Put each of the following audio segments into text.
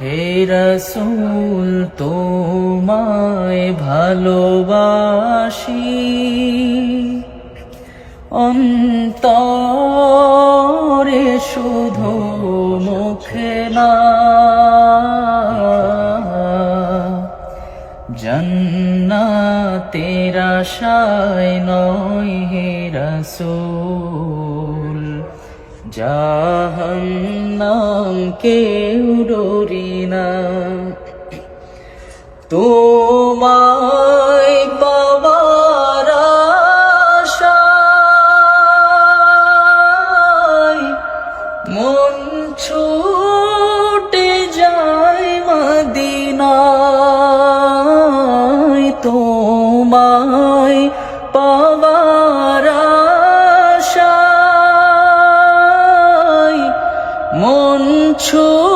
হে রসুল, তোমায় ভালোবাসি। অন্তরে শুধু মুখে না। জন্নাতের আশায় নয় হে রসুল। জাহান্নাম কেউ ডরি তোমায় পাওয়ার মন ছুটে যায় মদিনায় তোমায় পাওয়ার মন ছুটে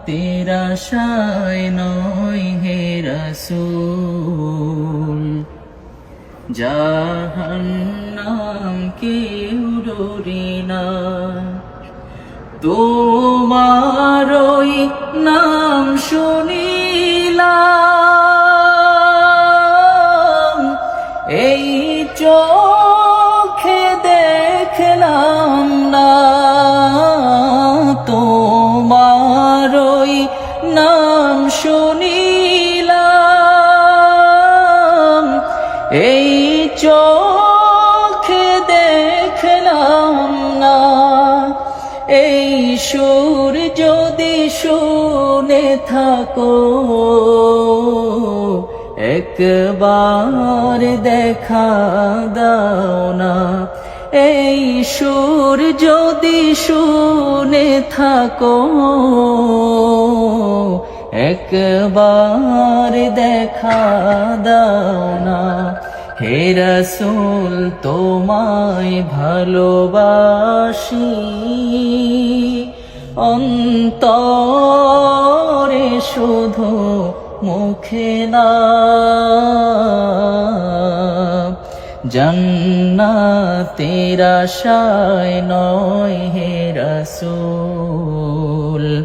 জন্নাতের আশায় নয় হে রসুল। জাহান্নাম কেউ ডরি না। তোমারই নাম শুনিলাম, এই চোখে দেখলাম নাম শুনিলাম। এই চোখে দেখলাম না। এই সুর যদি শুনে থাকো, একবার দেখা দাও না। এই সুর যদি শুনে থাকো একবার দেখা দাও না হে রসুল, তোমায় ভালোবাসি। অন্তরে শুধু মুখে না। জন্নাতের আশায় নয় হে রসুল।